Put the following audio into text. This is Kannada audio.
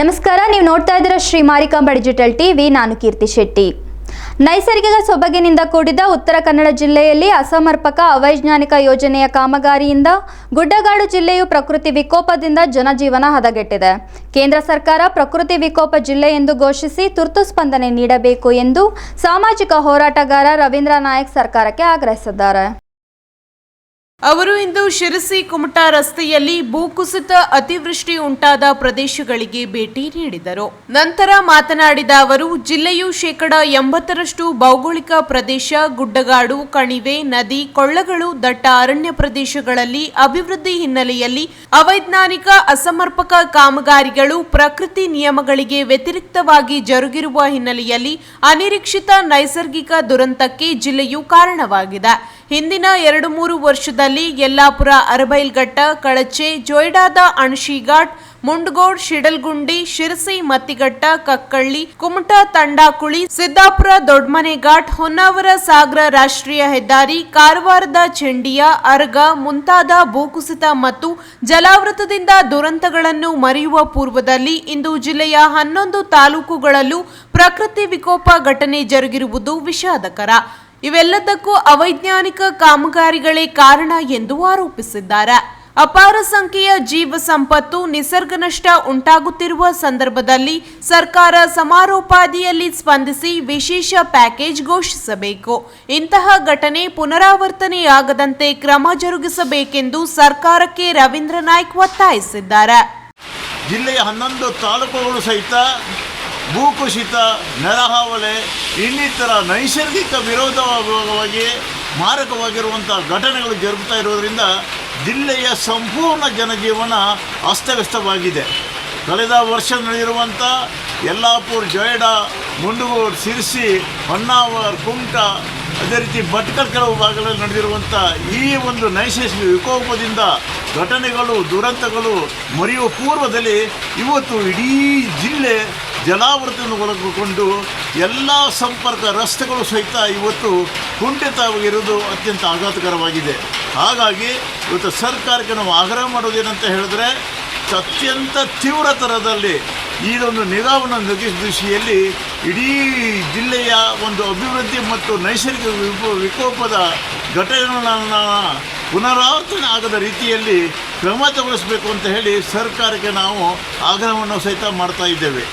ನಮಸ್ಕಾರ, ನೀವು ನೋಡ್ತಾ ಇದ್ದೀರಾ ಶ್ರೀ ಮಾರಿಕಾಂಬ ಡಿಜಿಟಲ್ ಟಿವಿ, ನಾನು ಕೀರ್ತಿ ಶೆಟ್ಟಿ. ನೈಸರ್ಗಿಕ ಸೊಬಗಿನಿಂದ ಕೂಡಿದ ಉತ್ತರ ಕನ್ನಡ ಜಿಲ್ಲೆಯಲ್ಲಿ ಅಸಮರ್ಪಕ ಅವೈಜ್ಞಾನಿಕ ಯೋಜನೆಯ ಕಾಮಗಾರಿಯಿಂದ ಗುಡ್ಡಗಾಡು ಜಿಲ್ಲೆಯು ಪ್ರಕೃತಿ ವಿಕೋಪದಿಂದ ಜನಜೀವನ ಹದಗೆಟ್ಟಿದೆ. ಕೇಂದ್ರ ಸರ್ಕಾರ ಪ್ರಕೃತಿ ವಿಕೋಪ ಜಿಲ್ಲೆ ಎಂದು ಘೋಷಿಸಿ ತುರ್ತು ಸ್ಪಂದನೆ ನೀಡಬೇಕು ಎಂದು ಸಾಮಾಜಿಕ ಹೋರಾಟಗಾರ ರವೀಂದ್ರ ನಾಯಕ್ ಸರ್ಕಾರಕ್ಕೆ ಆಗ್ರಹಿಸಿದ್ದಾರೆ. ಅವರು ಇಂದು ಶಿರಸಿ ಕುಮಟಾ ರಸ್ತೆಯಲ್ಲಿ ಭೂಕುಸಿತ ಅತಿವೃಷ್ಟಿ ಉಂಟಾದ ಪ್ರದೇಶಗಳಿಗೆ ಭೇಟಿ ನೀಡಿದರು. ನಂತರ ಮಾತನಾಡಿದ ಅವರು, ಜಿಲ್ಲೆಯು ಶೇಕಡ ಎಂಬತ್ತರಷ್ಟು ಭೌಗೋಳಿಕ ಪ್ರದೇಶ, ಗುಡ್ಡಗಾಡು, ಕಣಿವೆ, ನದಿ, ಕೊಳ್ಳಗಳು, ದಟ್ಟ ಅರಣ್ಯ ಪ್ರದೇಶಗಳಲ್ಲಿ ಅಭಿವೃದ್ಧಿ ಹಿನ್ನೆಲೆಯಲ್ಲಿ ಅವೈಜ್ಞಾನಿಕ, ಅಸಮರ್ಪಕ ಕಾಮಗಾರಿಗಳು, ಪ್ರಕೃತಿ ನಿಯಮಗಳಿಗೆ ವ್ಯತಿರಿಕ್ತವಾಗಿ ಜರುಗಿರುವ ಹಿನ್ನೆಲೆಯಲ್ಲಿ ಅನಿರೀಕ್ಷಿತ ನೈಸರ್ಗಿಕ ದುರಂತಕ್ಕೆ ಜಿಲ್ಲೆಯು ಕಾರಣವಾಗಿದೆ. ಹಿಂದಿನ ಎರಡು ಮೂರು ವರ್ಷದಲ್ಲಿ ಯಲ್ಲಾಪುರ ಅರಬೈಲ್ಘಟ್ಟ ಕಳಚೆ, ಜೊಯ್ಡಾದ ಅಣಶಿಘಾಟ್, ಮುಂಡಗೋಡ್, ಶಿಡಲ್ಗುಂಡಿ, ಶಿರಸಿ, ಮತ್ತಿಘಟ್ಟ, ಕಕ್ಕಳ್ಳಿ, ಕುಮಟಾ, ತಂಡಾಕುಳಿ, ಸಿದ್ದಾಪುರ, ದೊಡ್ಮನೆಘಾಟ್, ಹೊನ್ನಾವರ ಸಾಗರ ರಾಷ್ಟ್ರೀಯ ಹೆದ್ದಾರಿ, ಕಾರವಾರದ ಚೆಂಡಿಯ, ಅರ್ಗ, ಮುಂತಾದ ಭೂಕುಸಿತ ಮತ್ತು ಜಲಾವೃತದಿಂದ ದುರಂತಗಳನ್ನು ಮರೆಯುವ ಪೂರ್ವದಲ್ಲಿ ಇಂದು ಜಿಲ್ಲೆಯ ಹನ್ನೊಂದು ತಾಲೂಕುಗಳಲ್ಲೂ ಪ್ರಕೃತಿ ವಿಕೋಪ ಘಟನೆ ಜರುಗಿರುವುದು ವಿಷಾದಕರ. ಇವೆಲ್ಲದಕ್ಕೂ ಅವೈಜ್ಞಾನಿಕ ಕಾಮಗಾರಿಗಳೇ ಕಾರಣ ಎಂದು ಆರೋಪಿಸಿದ್ದಾರೆ. ಅಪಾರ ಸಂಖ್ಯೆಯ ಜೀವ ಸಂಪತ್ತು, ನಿಸರ್ಗ ನಷ್ಟ ಉಂಟಾಗುತ್ತಿರುವ ಸಂದರ್ಭದಲ್ಲಿ ಸರ್ಕಾರ ಸಮಾರೋಪಾದಿಯಲ್ಲಿ ಸ್ಪಂದಿಸಿ ವಿಶೇಷ ಪ್ಯಾಕೇಜ್ ಘೋಷಿಸಬೇಕು. ಇಂತಹ ಘಟನೆ ಪುನರಾವರ್ತನೆಯಾಗದಂತೆ ಕ್ರಮ ಜರುಗಿಸಬೇಕೆಂದು ಸರ್ಕಾರಕ್ಕೆ ರವೀಂದ್ರ ನಾಯ್ಕ್ ಒತ್ತಾಯಿಸಿದ್ದಾರೆ. ಜಿಲ್ಲೆಯ ಹನ್ನೊಂದು ತಾಲೂಕುಗಳು ಸಹಿತ ಭೂಕುಸಿತ ನೆಲಹಾವಳಿ ಇನ್ನಿತರ ನೈಸರ್ಗಿಕ ವಿರೋಧವಾಗಿ ಮಾರಕವಾಗಿರುವಂಥ ಘಟನೆಗಳು ಜರುಗುತ್ತಾ ಇರೋದರಿಂದ ಜಿಲ್ಲೆಯ ಸಂಪೂರ್ಣ ಜನಜೀವನ ಅಸ್ತವ್ಯಸ್ತವಾಗಿದೆ. ಕಳೆದ ವರ್ಷ ನಡೆದಿರುವಂಥ ಯಲ್ಲಾಪುರ್, ಜೊಯ್ಡಾ, ಮುಂಡಗೋಡ್, ಸಿರ್ಸಿ, ಹೊನ್ನಾವರ್, ಕುಮಟ, ಅದೇ ರೀತಿ ಭಟ್ಕಲ್ ಕೆಲವು ಭಾಗಗಳಲ್ಲಿ ನಡೆದಿರುವಂಥ ಈ ಒಂದು ನೈಸರ್ಗಿಕ ವಿಕೋಪದಿಂದ ಘಟನೆಗಳು, ದುರಂತಗಳು ಮರೆಯುವ ಪೂರ್ವದಲ್ಲಿ ಇವತ್ತು ಇಡೀ ಜಿಲ್ಲೆ ಜಲಾವೃತವನ್ನು ಒಳಗೊಂಡು ಎಲ್ಲ ಸಂಪರ್ಕ ರಸ್ತೆಗಳು ಸಹಿತ ಇವತ್ತು ಕುಂಠಿತವಾಗಿರುವುದು ಅತ್ಯಂತ ಆಘಾತಕರವಾಗಿದೆ. ಹಾಗಾಗಿ ಇವತ್ತು ಸರ್ಕಾರಕ್ಕೆ ನಾವು ಆಗ್ರಹ ಮಾಡೋದೇನಂತ ಹೇಳಿದ್ರೆ, ಅತ್ಯಂತ ತೀವ್ರ ಥರದಲ್ಲಿ ಇದೊಂದು ನಿಗಾವನ್ನು ನಗಿಸುವ ದೃಷ್ಟಿಯಲ್ಲಿ ಇಡೀ ಜಿಲ್ಲೆಯ ಒಂದು ಅಭಿವೃದ್ಧಿ ಮತ್ತು ನೈಸರ್ಗಿಕ ವಿಕೋ ವಿಕೋಪದ ಘಟನೆಗಳನ್ನು ಪುನರಾವರ್ತನೆ ಆಗದ ರೀತಿಯಲ್ಲಿ ಕ್ರಮ ತಗೊಳಿಸಬೇಕು ಅಂತ ಹೇಳಿ ಸರ್ಕಾರಕ್ಕೆ ನಾವು ಆಗ್ರಹವನ್ನು ಸಹಿತ ಮಾಡ್ತಾ ಇದ್ದೇವೆ.